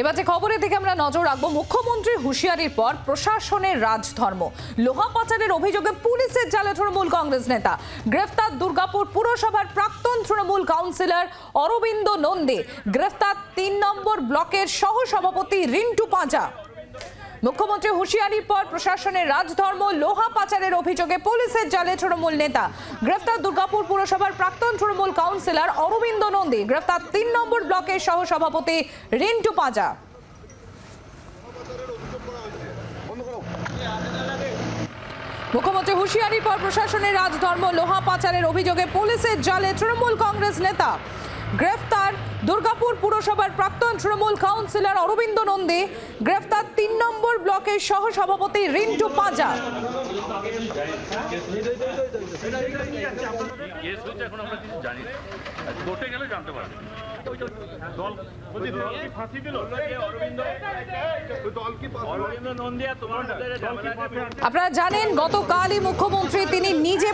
এবার যে খবরের দিকে আমরা নজর রাখব মুখ্যমন্ত্রী হুঁশিয়ারির পর প্রশাসনের রাজধর্ম। লোহা পাচারের অভিযোগে পুলিশের জালে তৃণমূল কংগ্রেস নেতা। গ্রেফতার দুর্গাপুর পুরসভার প্রাক্তন তৃণমূল কাউন্সিলর অরবিন্দ নন্দী। গ্রেফতার তিন নম্বর ব্লকের সহসভাপতি রিন্টু পাঁজা। মুখ্যমন্ত্রী হুঁশিয়ারির পর প্রশাসনের রাজধর্ম লোহা পাচারের অভিযোগে পুলিশের জালে তৃণমূল নেতা। গ্রেফতার দুর্গাপুর পুরসভার প্রাক্তন তৃণমূল কাউন্সিলর অরবিন্দ নন্দী। গ্রেফতার তিন নম্বর ব্লকের সহসভাপতি রিন্টু পাঁজা। মুখ্যমন্ত্রী হুঁশিয়ারির পর প্রশাসনের রাজধর্ম লোহা পাচারের অভিযোগে পুলিশের জালে তৃণমূল কংগ্রেস নেতা। গ্রেফতার দুর্গাপুর পুরসভার প্রাক্তন তৃণমূল কাউন্সিলর অরবিন্দ নন্দী গ্রেফতার তিন নম্বর ব্লকের সহসভাপতি রিন্টু পাঁজা। গেলে জানতে আপনারা জানেন, গতকালই মুখ্যমন্ত্রী তিনি নিজে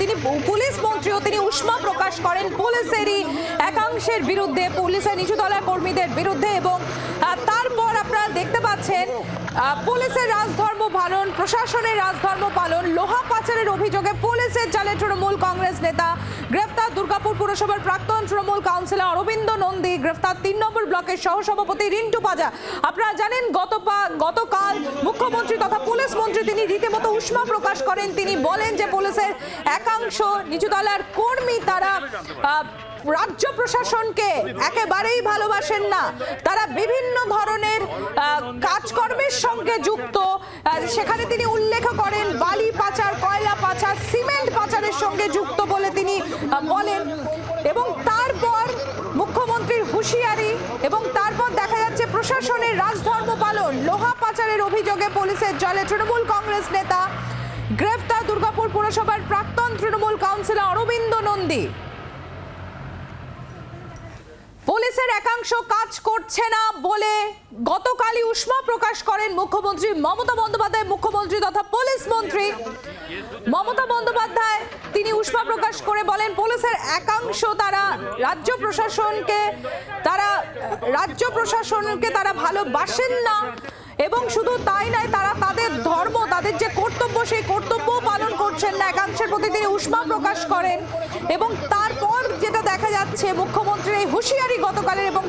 তিনি পুলিশ মন্ত্রীও তিনি উষ্মা প্রকাশ করেন পুলিশেরই একাংশের বিরুদ্ধে, পুলিশের নিচুতলার কর্মীদের বিরুদ্ধে এবং তারপর আপনারা দেখতে পাচ্ছেন পুলিশের রাজধর্ম পালন, প্রশাসনের রাজধর্ম পালন, লোহা পাচারের অভিযোগে পুলিশের জালে তৃণমূল কংগ্রেস নেতা গ্রেফতার দুর্গাপুর পুরসভার প্রাক্তন তৃণমূল কাউন্সিলর অরবিন্দ নন্দী, গ্রেফতার তিন নম্বর ব্লকের সহসভাপতি রিন্টু পাজা। আপনারা জানেন গত গতকাল মুখ্যমন্ত্রী তথা পুলিশ মন্ত্রী তিনি রীতিমতো উষ্মা প্রকাশ করেন। তিনি বলেন যে পুলিশের একাংশ নিচুতলার কর্মী, তারা রাজ্য প্রশাসনকে একেবারেই ভালোবাসেন না। তারা বিভিন্ন ধরনের কাজকর্মের সঙ্গে যুক্ত। সেখানে তিনি উল্লেখ করেন বালি পাচার হুঁশিয়ারি এবং তারপর দেখা যাচ্ছে প্রশাসনের রাজধর্ম পালন। লোহা পাচারের অভিযোগে পুলিশের জলে তৃণমূল কংগ্রেস নেতা গ্রেফতার দুর্গাপুর পুরসভার প্রাক্তন তৃণমূল কাউন্সিলর অরবিন্দ নন্দী। পুলিশের একাংশ কাজ করছে না বলে গতকালই উষ্মা প্রকাশ করেন মুখ্যমন্ত্রী মমতা বন্দ্যোপাধ্যায়, মুখ্যমন্ত্রী তথা পুলিশ মন্ত্রী মমতা বন্দ্যোপাধ্যায়। উষ্মা প্রকাশ করে বলেন, পুলিশের একাংশ তারা রাজ্য প্রশাসনকে, তারা, রাজ্য প্রশাসনকে তারা ভালোবাসেন না এবং শুধু তাই নয়, তারা তাদের ধর্ম, তাদের যে কর্তব্য, সেই কর্তব্য পালন করছেন না। একাংশের প্রতি তিনি উষ্মা প্রকাশ করেন এবং তারপর যেটা দেখা যাচ্ছে, মুখ্যমন্ত্রীর এই হুঁশিয়ারি গতকালের এবং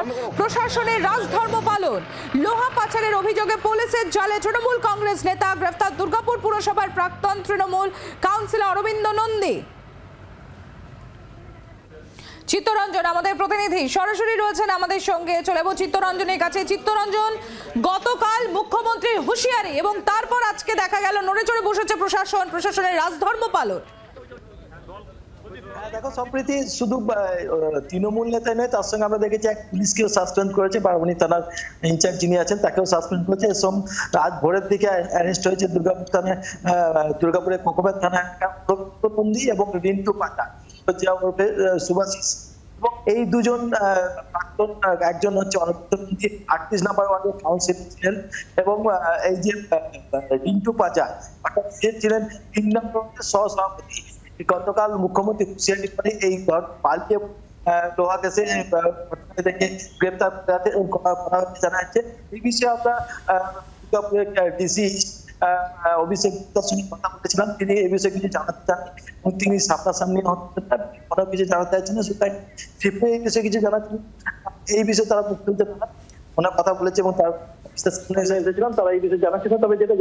তারপর প্রশাসনের রাজধর্ম পালন। লোহা পাচারের অভিযোগে পুলিশের জালে তৃণমূল কংগ্রেস নেতা গ্রেফতার দুর্গাপুর পুরসভার প্রাক্তন তৃণমূল কাউন্সিলর অরবিন্দ নন্দী। চিত্তরঞ্জন, আমাদের প্রতিনিধি, সরাসরি রয়েছেন আমাদের সঙ্গে। চলে যাব চিত্তরঞ্জনের কাছে। চিত্তরঞ্জন, গতকাল মুখ্যমন্ত্রীর হুঁশিয়ারি এবং তারপর আজকে দেখা গেল, নড়েচড়ে বসেছে প্রশাসন, প্রশাসনের রাজধর্ম পালন। হ্যাঁ, দেখো সম্প্রীতি শুধু তৃণমূল নেতাই নয় তার সঙ্গে আমরা দেখেছি এক পুলিশকেও সাসপেন্ড করেছে বারমণি থানার ইনচার্জ যিনি আছেন তাকেও সাসপেন্ড করেছে। এসব আজ ভোরের দিকে অ্যারেস্ট হয়েছে দুর্গাপুর থানায় দুর্গাপুরের কোকোবাদ থানায় নন্দী এবং রিন্টু পাতা সুভাষিস এবং এই দুজন প্রাক্তন একজন হচ্ছে অনন্ত আটত্রিশ নাম্বার ওয়ার্ডের কাউন্সিলর ছিলেন এবং এই যে রিন্টু পাজা অর্থাৎ ছিলেন তিন নম্বর সহসভাপতি। গতকাল মুখ্যমন্ত্রী হুঁশিয়ারি করে এই পাল্টে লোহা থেকে গ্রেপ্তার করা জানা যাচ্ছে এই বিষয়ে আমরা ডিসি অভিষেক দত্তর সঙ্গে কথা বলেছিলাম। তিনি বিষয়ে কিছু জানাতে চান এবং তিনি সামনাসামনি কোনো কিছু জানাতে চাইছেন না। সুতরাং এই বিষয়ে কিছু জানাচ্ছেন এই বিষয়ে তারা মুখ খুলতে পারেন ওনার কথা বলেছে এবং তার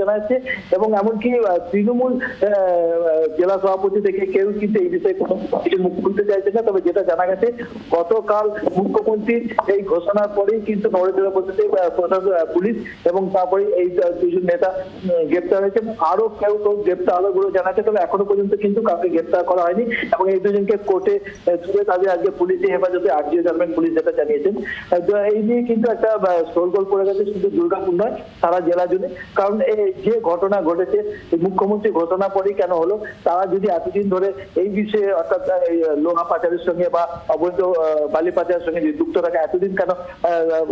জানাচ্ছে এবং এমনকি তৃণমূল জেলা সভাপতি থেকে কেউ কিন্তু এই বিষয়ে কোনো কিছু মুখ খুলতে চাইছে না, তবে যেটা জানা গেছে, গতকাল মুখ্যমন্ত্রীর এই ঘোষণার পরেই কিন্তু প্রশাসন পুলিশ এবং তারপরে এই দুজন নেতা গ্রেপ্তার হয়েছে। আরও কেউ কেউ গ্রেপ্তার হলো বলে জানা যাচ্ছে তবে এখনও পর্যন্ত কিন্তু কাউকে গ্রেপ্তার করা হয়নি এবং এই দুজনকে কোর্টে তুলে তাদের আজকে পুলিশে হেফাজতে আরজিও জানবেন পুলিশ যেটা জানিয়েছেন। এই নিয়ে কিন্তু একটা শোরগোল পড়ে গেছে, শুধু দুর্গাপুর নয় সারা জেলা জুড়ে। কারণ যে ঘটনা ঘটেছে মুখ্যমন্ত্রী ঘটনা পরেই কেন হলো, তারা যদি এতদিন ধরে এই বিষয়ে অর্থাৎ লোহা পাচারের সঙ্গে বা অবৈধ বালি পাচারের সঙ্গে যে যুক্ত থাকে, এতদিন কেন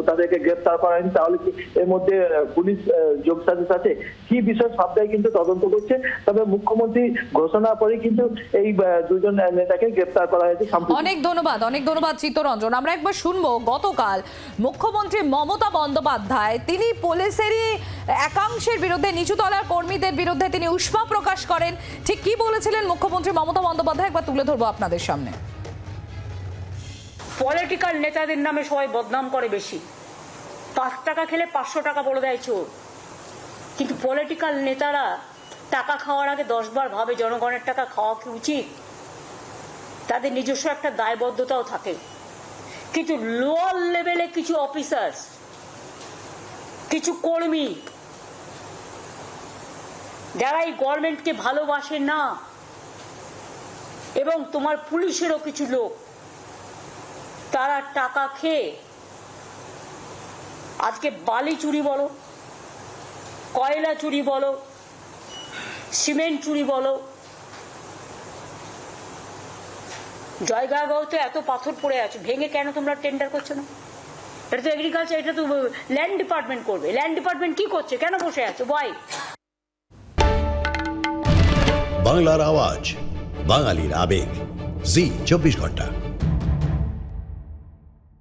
তাদেরকে গ্রেপ্তার করা হয়নি, তাহলে কি এর মধ্যে পুলিশ যোগ সাজেশ আছে কি বিষয় সবটাই কিন্তু তদন্ত করছে। তবে মুখ্যমন্ত্রী ঘোষণা পরে কিন্তু এই দুজন নেতাকে গ্রেপ্তার করা হয়েছে অনেক ধন্যবাদ অনেক ধন্যবাদ চিত্তরঞ্জন। আমরা একবার শুনব, গতকাল মুখ্যমন্ত্রী মমতা বন্দ্যোপাধ্যায়, তিনি পুলিশেরই একাংশের বিরুদ্ধে নিচুতলার কর্মীদের বিরুদ্ধে তিনি উষ্মা প্রকাশ করেন। ঠিক কি বলেছিলেন মুখ্যমন্ত্রী মমতা বন্দ্যোপাধ্যায়? একবার তুলে ধরবো আপনাদের সামনে। পলিটিক্যাল নেতাদের নামে সবাই বদনাম করে বেশি। পাঁচ টাকা খেলে পাঁচশো টাকা বলে দেয় চোর। কিন্তু পলিটিক্যাল নেতারা টাকা খাওয়ার আগে দশবার ভাবে জনগণের টাকা খাওয়া কি উচিত? তাদের নিজস্ব একটা দায়বদ্ধতাও থাকে। কিন্তু লোয়ার লেভেলে কিছু অফিসার্স কিছু কর্মী যারা এই গভর্নমেন্টকে ভালোবাসে না, এবং তোমার পুলিশেরও কিছু লোক, তারা টাকা খেয়ে আজকে বালি চুরি বলো, কয়লা চুরি বলো, সিমেন্ট চুরি বলো জয়গাঁওতে এত পাথর পড়ে আছে, ভেঙে কেন তোমরা টেন্ডার করছ না? এটা তো এগ্রিকালচার এটা তো ল্যান্ড ডিপার্টমেন্ট করবে। ল্যান্ড ডিপার্টমেন্ট কি করছে? কেন বসে আছে? ওয়াই বাংলার আওয়াজ, বাঙালির আবেগ। জি, চব্বিশ ঘণ্টা।